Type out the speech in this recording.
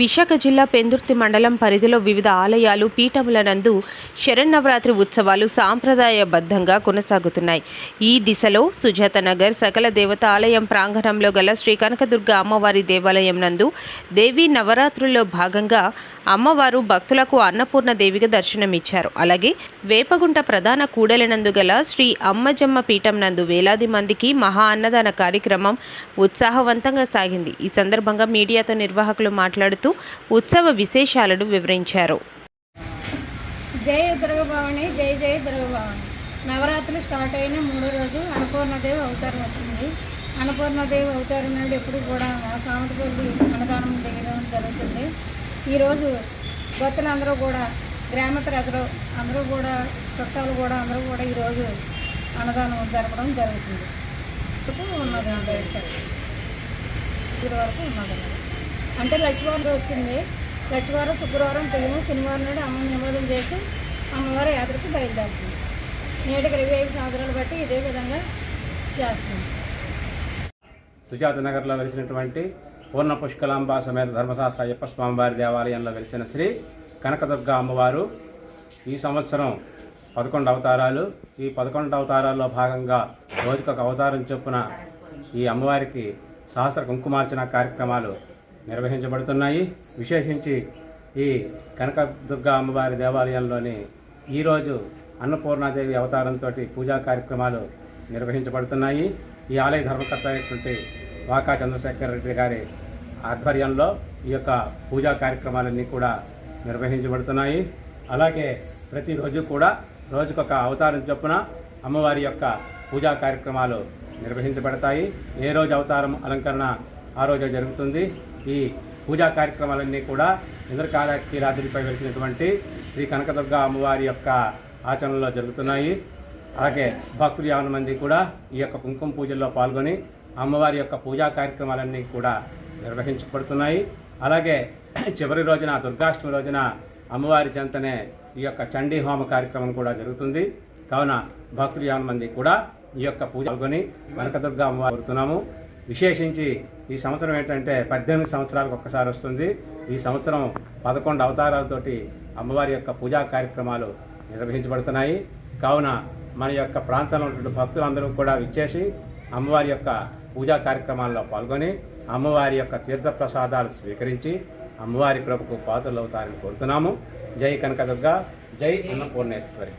విశాఖ జిల్లా పెందుర్తి మండలం పరిధిలో వివిధ ఆలయాలు పీఠముల నందు శరన్నవరాత్రి ఉత్సవాలు సాంప్రదాయబద్ధంగా కొనసాగుతున్నాయి. ఈ దిశలో సుజాత నగర్ సకల దేవత ఆలయం ప్రాంగణంలో గల శ్రీ కనకదుర్గ అమ్మవారి దేవాలయం నందు దేవీ నవరాత్రుల్లో భాగంగా అమ్మవారు భక్తులకు అన్నపూర్ణ దేవిగా దర్శనమిచ్చారు. అలాగే వేపగుంట ప్రధాన కూడలినందు గల శ్రీ అమ్మజమ్మ పీఠం నందు వేలాది మందికి మహా అన్నదాన కార్యక్రమం ఉత్సాహవంతంగా సాగింది. ఈ సందర్భంగా మీడియాతో నిర్వాహకులు మాట్లాడుతూ ఉత్సవ విశేషాలను వివరించారు. జై దుర్గభవాని జై జై దుర్గభవాని. నవరాత్రులు స్టార్ట్ అయిన మూడో రోజు అన్నపూర్ణదేవి అవతారం వచ్చింది. అన్నపూర్ణదేవి అవతారం నాడు ఎప్పుడు కూడా సామతపల్లి అన్నదానం చేయడం జరుగుతుంది. ఈరోజు భక్తులందరూ కూడా గ్రామ ప్రజలు అందరూ కూడా చుట్టాలు కూడా అందరూ కూడా ఈరోజు అన్నదానం జరపడం జరుగుతుంది. చుట్టూ ఉన్నది వరకు ఉన్నది. అంటే లక్ష్మీవారం వచ్చింది. లక్ష్మీవారం శుక్రవారం తెయ్యము శనివారం నాడు అమ్మ నిమోదం చేసి అమ్మవారి యాత్రకు బయలుదేరుతుంది. నేటికి ఇరవై ఐదు సంవత్సరాలు బట్టి ఇదే విధంగా చేస్తుంది. సుజాత నగర్లో వెలిసినటువంటి పూర్ణ పుష్కలాంబ సమేత ధర్మశాస్త్ర అయ్యప్ప స్వామివారి దేవాలయంలో వెలిసిన శ్రీ కనకదుర్గ అమ్మవారు ఈ సంవత్సరం పదకొండు అవతారాలు. ఈ పదకొండు అవతారాల్లో భాగంగా రోజుకొక అవతారం చొప్పున ఈ అమ్మవారికి సహస్ర కుంకుమార్చన కార్యక్రమాలు నిర్వహించబడుతున్నాయి. విశేషించి ఈ కనకదుర్గ అమ్మవారి దేవాలయంలోని ఈరోజు అన్నపూర్ణాదేవి అవతారంతో పూజా కార్యక్రమాలు నిర్వహించబడుతున్నాయి. ఈ ఆలయ ధర్మకర్త అయినటువంటి వాకా చంద్రశేఖర్ రెడ్డి గారి ఆధ్వర్యంలో ఈ యొక్క పూజా కార్యక్రమాలన్నీ కూడా నిర్వహించబడుతున్నాయి. అలాగే ప్రతిరోజు కూడా రోజుకొక అవతారం చొప్పున అమ్మవారి యొక్క పూజా కార్యక్రమాలు నిర్వహించబడతాయి. ఏ రోజు అవతారం అలంకరణ ఆ రోజు జరుగుతుంది. ఈ పూజా కార్యక్రమాలన్నీ కూడా ఇంద్రకాళకీలాద్రిపై వెలిసినటువంటి శ్రీ కనకదుర్గ అమ్మవారి యొక్క ఆచరణలో జరుగుతున్నాయి. అలాగే భక్తులు యావన మంది కూడా ఈ యొక్క కుంకుమ పూజల్లో పాల్గొని అమ్మవారి యొక్క పూజా కార్యక్రమాలన్నీ కూడా నిర్వహించబడుతున్నాయి. అలాగే చివరి రోజున దుర్గాష్టమి రోజున అమ్మవారి చెంతనే ఈ యొక్క చండీ హోమ కార్యక్రమం కూడా జరుగుతుంది. కావున భక్తులు యావన మంది కూడా ఈ యొక్క పూజ పాల్గొని కనకదుర్గ అమ్మవారు కోరుతున్నాము. విశేషించి ఈ సంవత్సరం ఏంటంటే పద్దెనిమిది సంవత్సరాలకు ఒక్కసారి వస్తుంది. ఈ సంవత్సరం పదకొండు అవతారాలతోటి అమ్మవారి యొక్క పూజా కార్యక్రమాలు నిర్వహించబడుతున్నాయి. కావున మన యొక్క ప్రాంతంలో ఉన్నటువంటి భక్తులందరూ కూడా విచ్చేసి అమ్మవారి యొక్క పూజా కార్యక్రమాల్లో పాల్గొని అమ్మవారి యొక్క తీర్థప్రసాదాలు స్వీకరించి అమ్మవారి కృపకు పాత్రలు అవుతారని కోరుతున్నాము. జై కనకదుర్గ జై అన్నపూర్ణేశ్వరి.